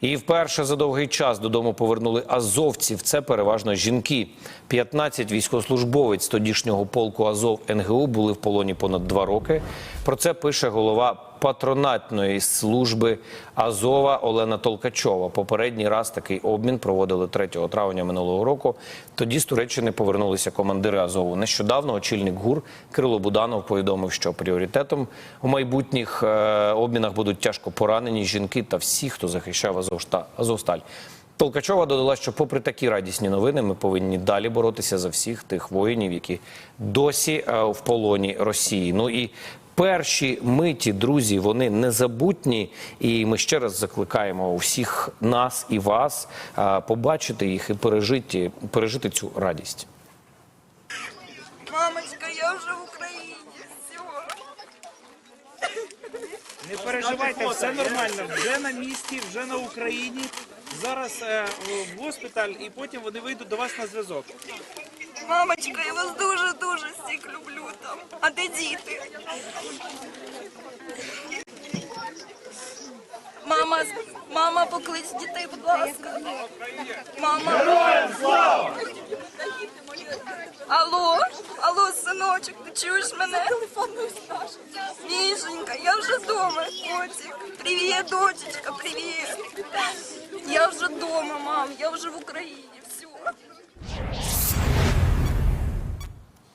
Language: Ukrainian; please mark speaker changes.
Speaker 1: І вперше за довгий час додому повернули азовців. Це переважно жінки. 15 військовослужбовець тодішнього полку Азов НГУ були в полоні понад два роки. Про це пише голова патронатної служби Азова Олена Толкачова. Попередній раз такий обмін проводили 3 травня минулого року. Тоді з Туреччини повернулися командири Азову. Нещодавно очільник ГУР Кирило Буданов повідомив, що пріоритетом у майбутніх е, обмінах будуть тяжко поранені жінки та всі, хто захищав Азовшта- Азовсталь. Толкачова додала, що попри такі радісні новини, ми повинні далі боротися за всіх тих воїнів, які досі е, в полоні Росії. Ну і перші миті, друзі, вони незабутні, і ми ще раз закликаємо усіх нас і вас побачити їх і пережити, пережити цю радість.
Speaker 2: Мамочка, я вже в Україні. Все.
Speaker 3: Не переживайте, все нормально. Вже на місці, вже на Україні. Зараз е, в госпіталь і потім вони вийдуть до вас на зв'язок.
Speaker 2: Мамочка, я вас люблю там. А де діти? Мама, мама, поклич дітей, будь ласка. Мама. Слава! Алло, алло, синочок, ти чуєш мене? Мішенька, я вже вдома, котик. Привіт, дочечка, привіт. Я вже вдома, мам, я вже в Україні. Все.